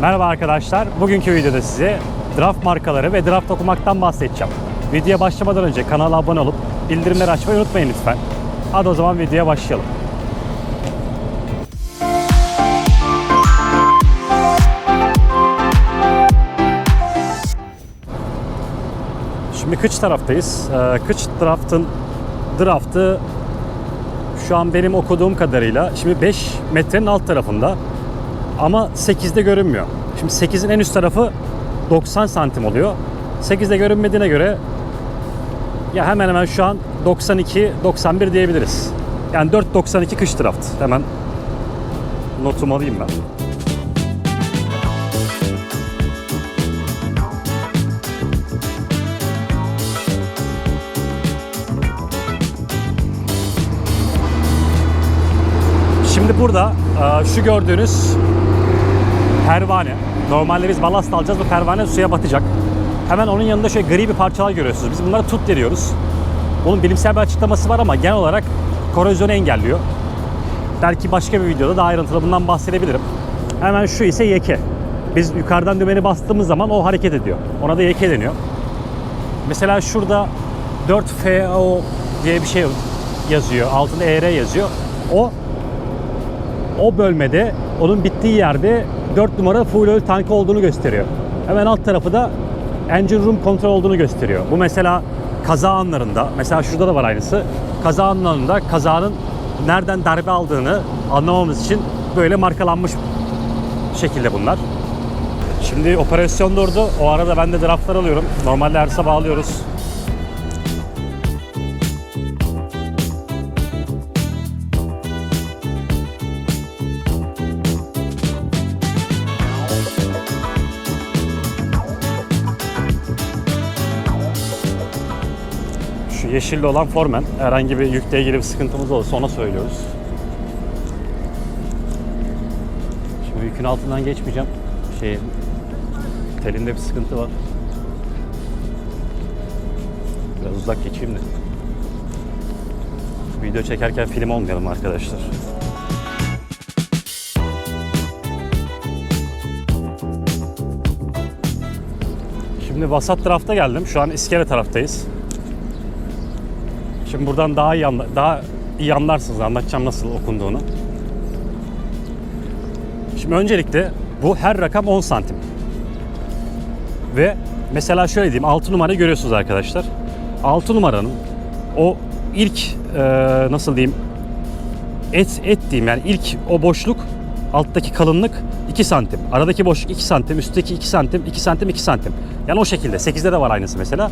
Merhaba arkadaşlar. Bugünkü videoda size draft markaları ve draft okumaktan bahsedeceğim. Videoya başlamadan önce kanala abone olup bildirimleri açmayı unutmayın lütfen. Hadi o zaman videoya başlayalım. Şimdi kıç taraftayız. Ee, Kıç draftın draftı şu an benim okuduğum kadarıyla şimdi 5 metrenin alt tarafında ama 8'de görünmüyor. Şimdi 8'in en üst tarafı 90 santim oluyor. 8'de görünmediğine göre ya hemen hemen şu an 92-91 diyebiliriz. Yani 4.92 kış draft. Hemen notumu alayım ben. Şimdi burada e, şu gördüğünüz pervane. Normalde biz balast alacağız. Bu pervane suya batacak. Hemen onun yanında şöyle gri bir parçalar görüyorsunuz. Biz bunlara tut diyoruz. Bunun bilimsel bir açıklaması var ama genel olarak korozyonu engelliyor. Belki başka bir videoda daha ayrıntılı bundan bahsedebilirim. Hemen şu ise yeke. Biz yukarıdan dümeni bastığımız zaman o hareket ediyor. Ona da yeke deniyor. Mesela şurada 4FO diye bir şey yazıyor. Altında ER yazıyor. O o bölmede onun bittiği yerde 4 numara fuel oil tankı olduğunu gösteriyor. Hemen alt tarafı da engine room kontrol olduğunu gösteriyor. Bu mesela kaza anlarında, mesela şurada da var aynısı. Kaza anlarında kazanın nereden darbe aldığını anlamamız için böyle markalanmış şekilde bunlar. Şimdi operasyon durdu. O arada ben de draftlar alıyorum. Normalde her sabah alıyoruz. Yeşilli olan formen. Herhangi bir yükle ilgili bir sıkıntımız olursa ona söylüyoruz. Şimdi yükün altından geçmeyeceğim. Şey, telinde bir sıkıntı var. Biraz uzak geçeyim de. Video çekerken film olmayalım arkadaşlar. Şimdi vasat tarafta geldim. Şu an iskele taraftayız. Şimdi buradan daha iyi anla- daha iyi anlarsınız. Anlatacağım nasıl okunduğunu. Şimdi öncelikle bu her rakam 10 santim. Ve mesela şöyle diyeyim 6 numarayı görüyorsunuz arkadaşlar. 6 numaranın o ilk e, nasıl diyeyim et et diyeyim yani ilk o boşluk alttaki kalınlık 2 santim. Aradaki boşluk 2 santim, üstteki 2 santim, 2 santim, 2 santim. Yani o şekilde. 8'de de var aynısı mesela.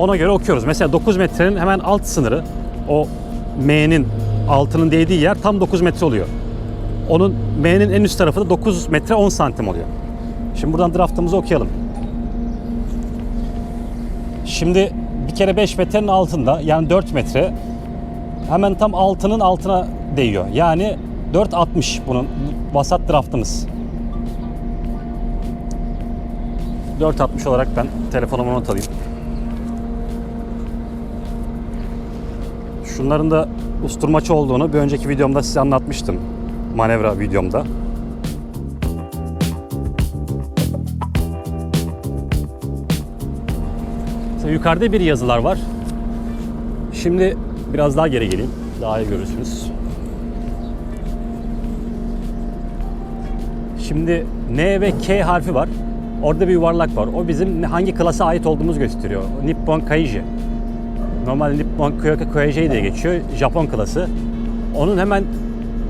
Ona göre okuyoruz. Mesela 9 metrenin hemen alt sınırı o M'nin altının değdiği yer tam 9 metre oluyor. Onun M'nin en üst tarafı da 9 metre 10 santim oluyor. Şimdi buradan draftımızı okuyalım. Şimdi bir kere 5 metrenin altında yani 4 metre hemen tam altının altına değiyor. Yani 4.60 bunun vasat draftımız. 4.60 olarak ben telefonuma not alayım. Şunların da usturmaçı olduğunu bir önceki videomda size anlatmıştım. Manevra videomda. Mesela yukarıda bir yazılar var. Şimdi biraz daha geri geleyim. Daha iyi görürsünüz. Şimdi N ve K harfi var. Orada bir yuvarlak var. O bizim hangi klasa ait olduğumuz gösteriyor. Nippon Kaiji. Normalde Nippon Kyoka Koyaji diye geçiyor. Japon klası. Onun hemen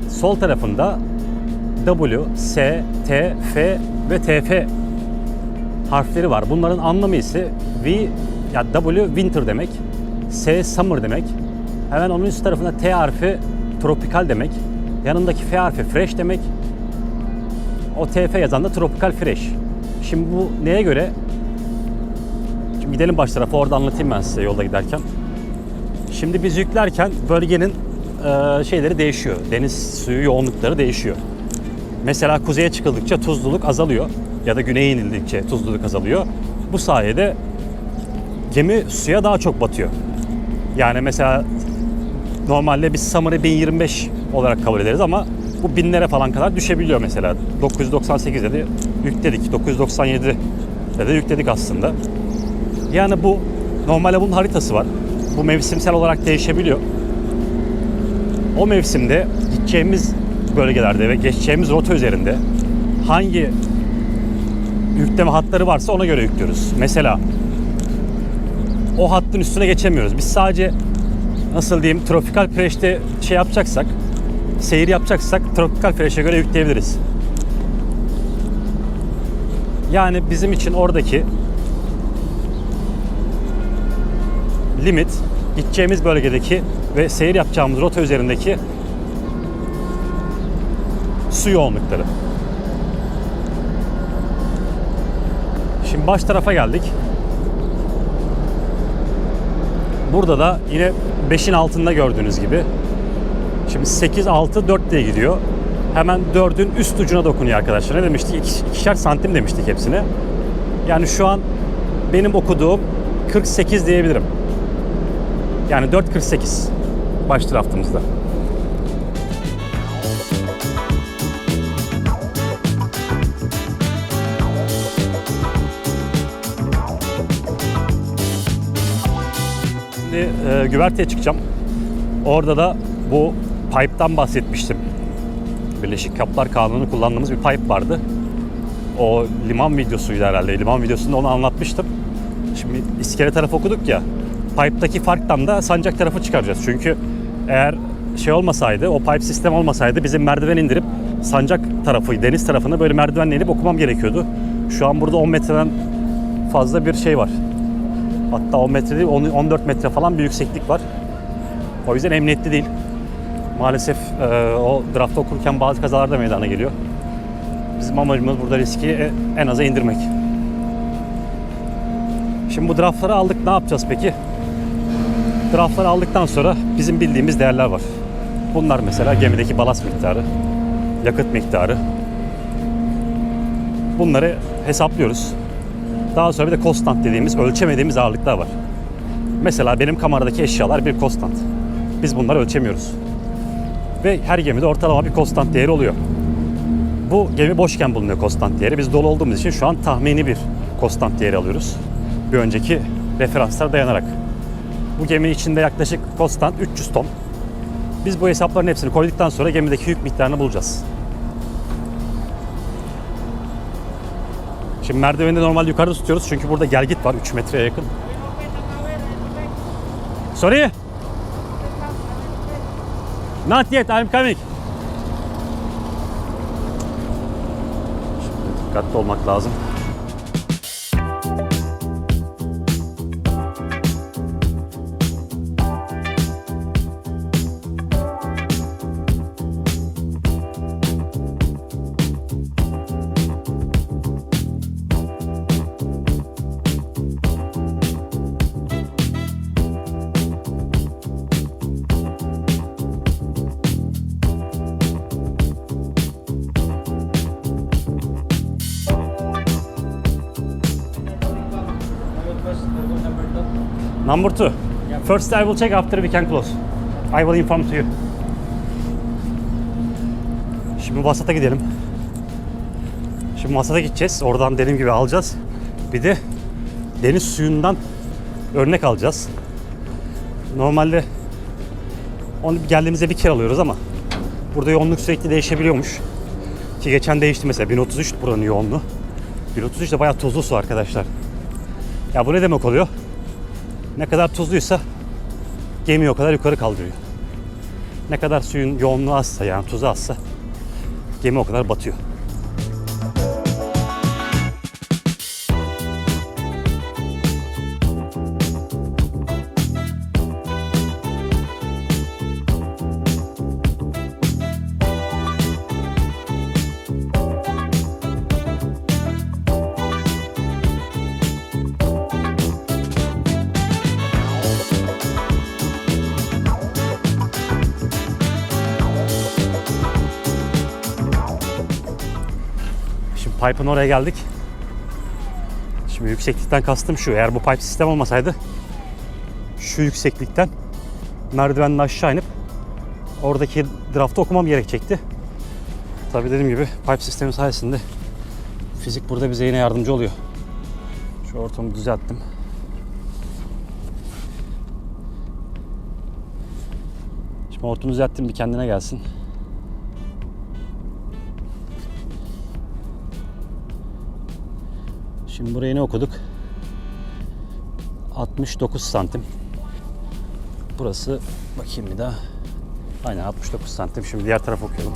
sol tarafında W, S, T, F ve TF harfleri var. Bunların anlamı ise V ya W winter demek. S summer demek. Hemen onun üst tarafında T harfi tropikal demek. Yanındaki F harfi fresh demek. O TF yazan da tropikal fresh. Şimdi bu neye göre? Şimdi gidelim baş tarafa orada anlatayım ben size yolda giderken. Şimdi biz yüklerken bölgenin e, şeyleri değişiyor. Deniz suyu yoğunlukları değişiyor. Mesela kuzeye çıkıldıkça tuzluluk azalıyor ya da güneye inildikçe tuzluluk azalıyor. Bu sayede gemi suya daha çok batıyor. Yani mesela normalde biz Summer'ı 1025 olarak kabul ederiz ama bu binlere falan kadar düşebiliyor mesela. 998'de de yükledik. 997'de de yükledik aslında. Yani bu normalde bunun haritası var. Bu mevsimsel olarak değişebiliyor. O mevsimde gideceğimiz bölgelerde ve geçeceğimiz rota üzerinde hangi yükleme hatları varsa ona göre yüklüyoruz. Mesela o hattın üstüne geçemiyoruz. Biz sadece nasıl diyeyim tropikal preşte şey yapacaksak seyir yapacaksak tropikal preşe göre yükleyebiliriz. Yani bizim için oradaki limit gideceğimiz bölgedeki ve seyir yapacağımız rota üzerindeki su yoğunlukları. Şimdi baş tarafa geldik. Burada da yine 5'in altında gördüğünüz gibi. Şimdi 8, 6, 4 diye gidiyor. Hemen 4'ün üst ucuna dokunuyor arkadaşlar. Ne demiştik? İki- İkişer santim demiştik hepsine. Yani şu an benim okuduğum 48 diyebilirim. Yani 4.48 baş draftımızda. Şimdi e, güverteye çıkacağım. Orada da bu pipe'tan bahsetmiştim. Birleşik Kaplar Kanunu kullandığımız bir pipe vardı. O liman videosuydu herhalde. Liman videosunda onu anlatmıştım. Şimdi iskele tarafı okuduk ya. Pipe'daki farktan da sancak tarafı çıkaracağız. Çünkü eğer şey olmasaydı, o pipe sistem olmasaydı bizim merdiven indirip sancak tarafı, deniz tarafını böyle merdivenle inip okumam gerekiyordu. Şu an burada 10 metreden fazla bir şey var. Hatta 10 metre değil, 10 14 metre falan bir yükseklik var. O yüzden emniyetli değil. Maalesef e, o draft okurken bazı kazalar da meydana geliyor. Bizim amacımız burada riski e- en aza indirmek. Şimdi bu draftları aldık. Ne yapacağız peki? Draftları aldıktan sonra bizim bildiğimiz değerler var. Bunlar mesela gemideki balast miktarı, yakıt miktarı. Bunları hesaplıyoruz. Daha sonra bir de konstant dediğimiz ölçemediğimiz ağırlıklar var. Mesela benim kameradaki eşyalar bir konstant. Biz bunları ölçemiyoruz. Ve her gemide ortalama bir konstant değeri oluyor. Bu gemi boşken bulunuyor konstant değeri. Biz dolu olduğumuz için şu an tahmini bir konstant değeri alıyoruz. Bir önceki referanslara dayanarak. Bu geminin içinde yaklaşık konstant 300 ton. Biz bu hesapların hepsini koyduktan sonra gemideki yük miktarını bulacağız. Şimdi merdiveni normal yukarıda tutuyoruz çünkü burada gelgit var 3 metreye yakın. Sorry. Not yet, I'm coming. Şimdi dikkatli olmak lazım. Number two. First I will check after we can close. I will inform to you. Şimdi Vasat'a gidelim. Şimdi Vasat'a gideceğiz. Oradan dediğim gibi alacağız. Bir de deniz suyundan örnek alacağız. Normalde onu geldiğimizde bir kere alıyoruz ama burada yoğunluk sürekli değişebiliyormuş. Ki geçen değişti mesela 1033 buranın yoğunluğu. 1033 de bayağı tuzlu su arkadaşlar. Ya bu ne demek oluyor? Ne kadar tuzluysa gemi o kadar yukarı kaldırıyor. Ne kadar suyun yoğunluğu azsa yani tuzu azsa gemi o kadar batıyor. Pipe'ın oraya geldik. Şimdi yükseklikten kastım şu. Eğer bu pipe sistem olmasaydı şu yükseklikten merdivenle aşağı inip oradaki draftı okumam gerekecekti. Tabii dediğim gibi pipe sistemi sayesinde fizik burada bize yine yardımcı oluyor. Şu ortamı düzelttim. Şimdi ortamı düzelttim bir kendine gelsin. Şimdi burayı ne okuduk? 69 santim. Burası bakayım bir daha. Aynen 69 santim. Şimdi diğer taraf okuyalım.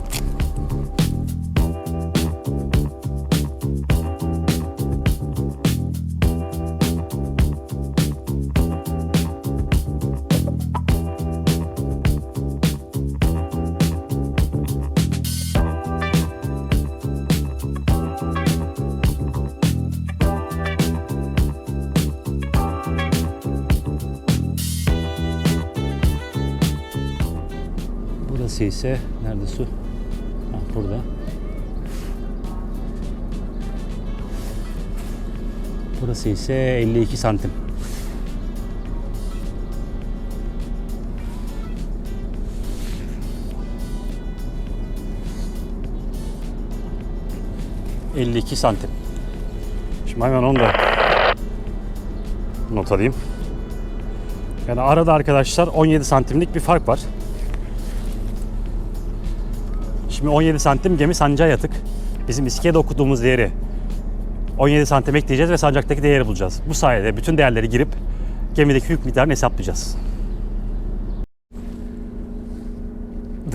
İse nerede su? Ha, burada. Burası ise 52 santim. ...52 santim. Şimdi hemen onu da not alayım. Yani arada arkadaşlar 17 santimlik bir fark var. Şimdi 17 santim gemi sancağa yatık. Bizim iskelede okuduğumuz değeri 17 santim ekleyeceğiz ve sancaktaki değeri bulacağız. Bu sayede bütün değerleri girip gemideki yük miktarını hesaplayacağız.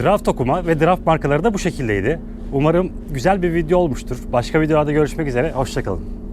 Draft okuma ve draft markaları da bu şekildeydi. Umarım güzel bir video olmuştur. Başka videolarda görüşmek üzere. Hoşçakalın.